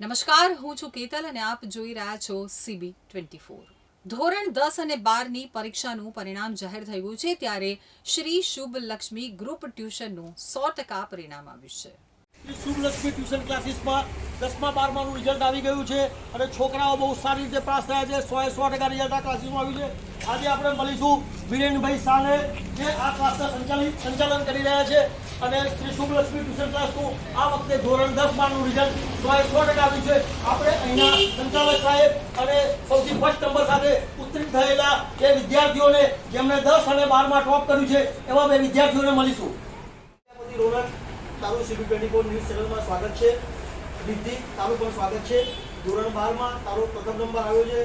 નમસ્કાર, હું છું કેતલ અને આપ જોઈ રહ્યા છો સીબી ટ્વેન્ટી ફોર ધોરણ દસ અને બારની પરીક્ષાનું પરિણામ જાહેર થયું છે, ત્યારે શ્રી શુભ લક્ષ્મી ગ્રુપ ટ્યુશનનું સો ટકા પરિણામ આવ્યું છે. શુભલક્ષ્મી ટ્યુશન ક્લાસીસમાં દસમા, બારમાનું રિઝલ્ટ આવી ગયું છે અને છોકરાઓ બહુ સારી રીતે પાસ થયા છે. સોએ સો ટકા રિઝલ્ટ આ ક્લાસીસમાં આવ્યું છે. આજે આપણે મળીશું વિરેનભાઈ શાહને જે આ ક્લાસના સંચાલિત સંચાલન કરી રહ્યા છે. અને શ્રી શુભલક્ષ્મી ટ્યુશન ક્લાસનું આ વખતે ધોરણ દસ બારનું રિઝલ્ટ સોએ સો ટકા આવ્યું છે. આપણે અહીંના સંચાલક સાહેબ અને સૌથી ફર્સ્ટ નંબર સાથે ઉત્તીર્ણ થયેલા એ વિદ્યાર્થીઓને જેમણે દસ અને બારમાં ટોપ કર્યું છે, એવા બે વિદ્યાર્થીઓને મળીશું. સીબી ટ્વેન્ટી ન્યૂઝ ચેનલમાં સ્વાગત છે. રિદ્ધિ તારું પણ સ્વાગત છે. ધોરણ બારમાં તારો પ્રથમ નંબર આવ્યો છે.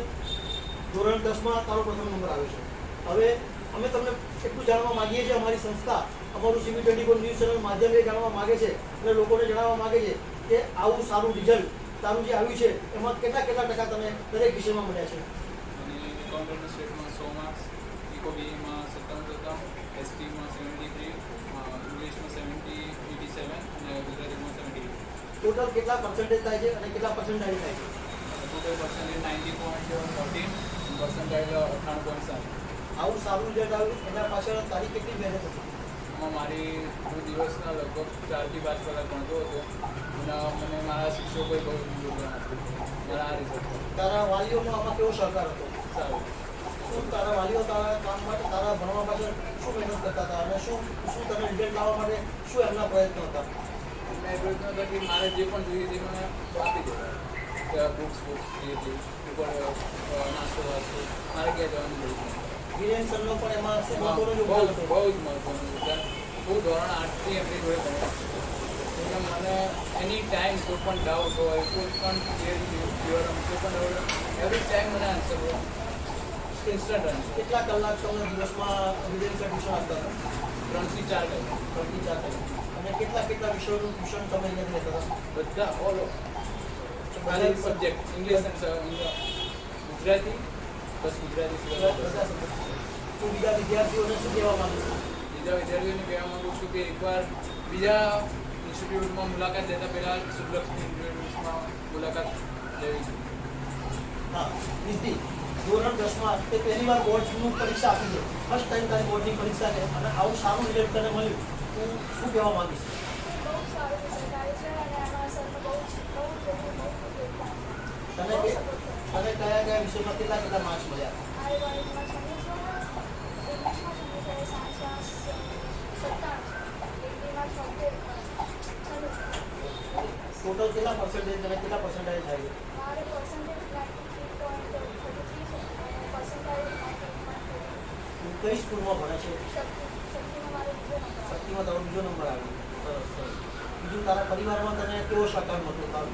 ધોરણ દસમાં તારો પ્રથમ નંબર આવ્યો છે. હવે અમે તમને એટલું જાણવા માંગીએ છીએ, અમારી સંસ્થા અમારું CB twenty four news channel માધ્યમથી જાણવા માગે છે અને લોકોને જણાવવા માગે છે કે આવું સારું રિઝલ્ટ તારું જે આવ્યું છે, એમાં કેટલા કેટલા ટકા તમે દરેક વિષયમાં મળ્યા છે એટી સેવન અને ગુજરાતીમાં સેવન્ટી ટોટલ કેટલા પર્સન્ટેજ થાય છે અને કેટલા પર્સન્ટાઇલ થાય છે? Total percentage ninety point fourteen percentile અઠ્ઠાણું પોઈન્ટ સાત. આવું સારું રિઝલ્ટ આવ્યું એના પાછળ તારી કેટલી મહેનત હતી? મારી હું દિવસના લગભગ ચારથી પાંચ કલાક ભણતો હતો. અને મને મારા શિક્ષકોએ બહુ મારા રિઝલ્ટ તારા વાલીઓનો આમાં કેવો સહકાર હતો? સારું. શું તારા વાલીઓ તારા કામ માટે તારા ભણવા પાછળ શું મહેનત કરતા હતા? અને શું શું તમે રિઝલ્ટ લાવવા માટે શું એમના પ્રયત્નો હતા? મેં પ્રયત્ન હતો કે મારે જે પણ જોઈએ તે મને આપી દેતા કે બુક્સ બુક્સ જે જે ઉપર અ, નાસ્તો વાસ્તો મારે ક્યાં જવાનું જરૂર નથી વિરેન સરનો પણ એમાં શું બહુ મહત્વનું બહુ યોગદાન હતું બહુ જ મહત્વનું યોગદાન હું ધોરણ આઠથી એમની જોડે ભણ્યો એટલે મને એની ટાઈમ કોઈ પણ ડાઉટ હોય કોઈ પણ થિયરમ કોઈ પણ ડાઉટ એવરી ટાઈમ મને આન્સર હોય ઇન્સ્ટન્ટ આન્સર કેટલા કલાક તમને દિવસમાં વિરેન સર ટ્યુશન આપતા હતા ત્રણથી ચાર કલાક ત્રણથી ચાર કલાક અને કેટલા કેટલા વિષયોનું ટ્યુશન તમે લેતા હતા? બધા ઓલ ખાલી સબ્જેક્ટ ઇંગ્લિશ ગુજરાતી બસ ગુજરાતી તો બીજા વિદ્યાર્થીઓને શું કહેવા માંગુ છું? બીજા વિદ્યાર્થીઓને કહેવા માંગુ છું કે એકવાર બીજા ઇન્સ્ટિટ્યૂટમાં મુલાકાત લેતા પહેલાં સુલક્ષની ઇન્સ્ટિટ્યૂટમાં મુલાકાત લેવી જોઈએ હા નિધિ ધોરણ દસમાં તે પહેલી વાર બોર્ડની પરીક્ષા આપી છે ફર્સ્ટ ટાઈમ તારી બોર્ડની પરીક્ષા છે અને આવું સારું રિઝલ્ટ તને મળ્યું. શું કહેવા માંગીશ. તને કયા કયા વિષયમાં કેટલા કેટલા માર્ક્સ મળ્યા ટોટલ કેટલા પર્સન્ટેજ તને કેટલા પર્સન્ટેજ થાય તું કઈ સ્કૂલમાં ભણે છે શક્તિ શક્તિમાં મારો બીજો નંબર આવ્યો. શક્તિમાં તારો બીજો નંબર આવ્યો. સરસ સરસ. બીજું તારા પરિવારમાં તને કેવો સહકાર મળતો? તારો?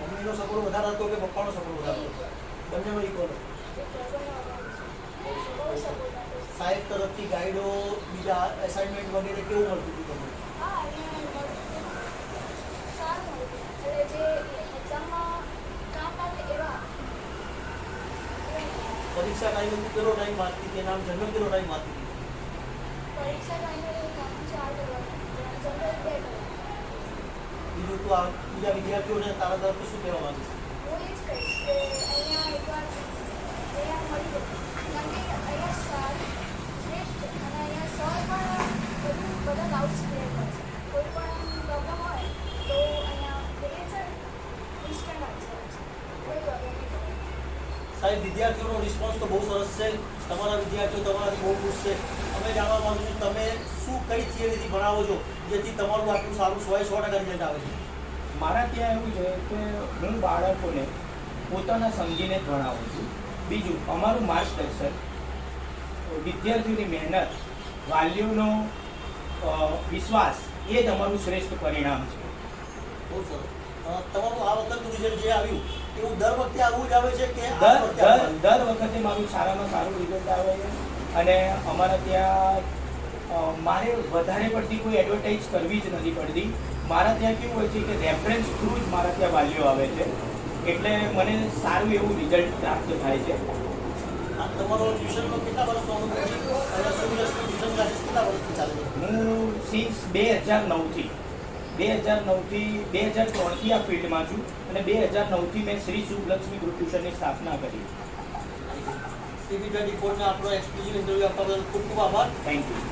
મમ્મીનો સપોર્ટ વધારે હતો કે પપ્પાનો સપોર્ટ વધારે હતો બંનેનો છે સાહેબ તરફથી ગાઈડો, બીજા એસાઇનમેન્ટ વગેરે કેવું મળતું હતું તમને? પરીક્ષા ટાઈમ કેટલો ટાઈમ વાંચતી તેના નામ જન્મ કેટલો ટાઈમ વાંચતી બીજું તું આ બીજા વિદ્યાર્થીઓને તારા તરફથી શું કહેવા છે સાહેબ, વિદ્યાર્થીઓનો રિસ્પોન્સ તો બહુ સરસ છે. તમારા વિદ્યાર્થીઓ તમારાથી બહુ ખુશ છે. અમે જાણવા માંગુ છું તમે શું કઈ થિયરીથી ભણાવો છો જેથી તમારું આટલું સારું સો સો ટકા રિઝલ્ટ આવે છે? મારા ત્યાં એવું છે કે હું બાળકોને પોતાના સમજીને જ ભણાવું છું. બીજું અમારું માર્ગદર્શન વિદ્યાર્થીઓની મહેનત વાલીઓનો વિશ્વાસ એ જ અમારું શ્રેષ્ઠ પરિણામ છે. બહુ સરસ. તમારું આ વખતનું રિઝલ્ટ જે આવ્યું એવું દર વખતે આવું જ આવે છે કે વખતે? દર વખતે મારું સારામાં સારું રિઝલ્ટ આવે છે. અને અમારા ત્યાં મારે વધારે પડતી કોઈ એડવર્ટાઇઝ કરવી જ નથી પડતી. મારા ત્યાં કેવું હોય છે કે રેફરન્સ થ્રુ જ મારા ત્યાં વાલીઓ આવે છે. એટલે મને સારું એવું રિઝલ્ટ પ્રાપ્ત થાય છે. હું સિન્સ બે હજાર નવથી બે હજાર નવથી બે હજાર ત્રણથી આ ફિલ્ડમાં છું. અને બે હજાર નવથી મેં શ્રી શુભલક્ષ્મી ગ્રુપ ટ્યુશનની સ્થાપના કરી. સીબી ટ્વેન્ટી ફોરના આપણો એક્સક્લુઝિવ ઇન્ટરવ્યૂ આપવા બદલ ખૂબ ખૂબ આભાર. Thank you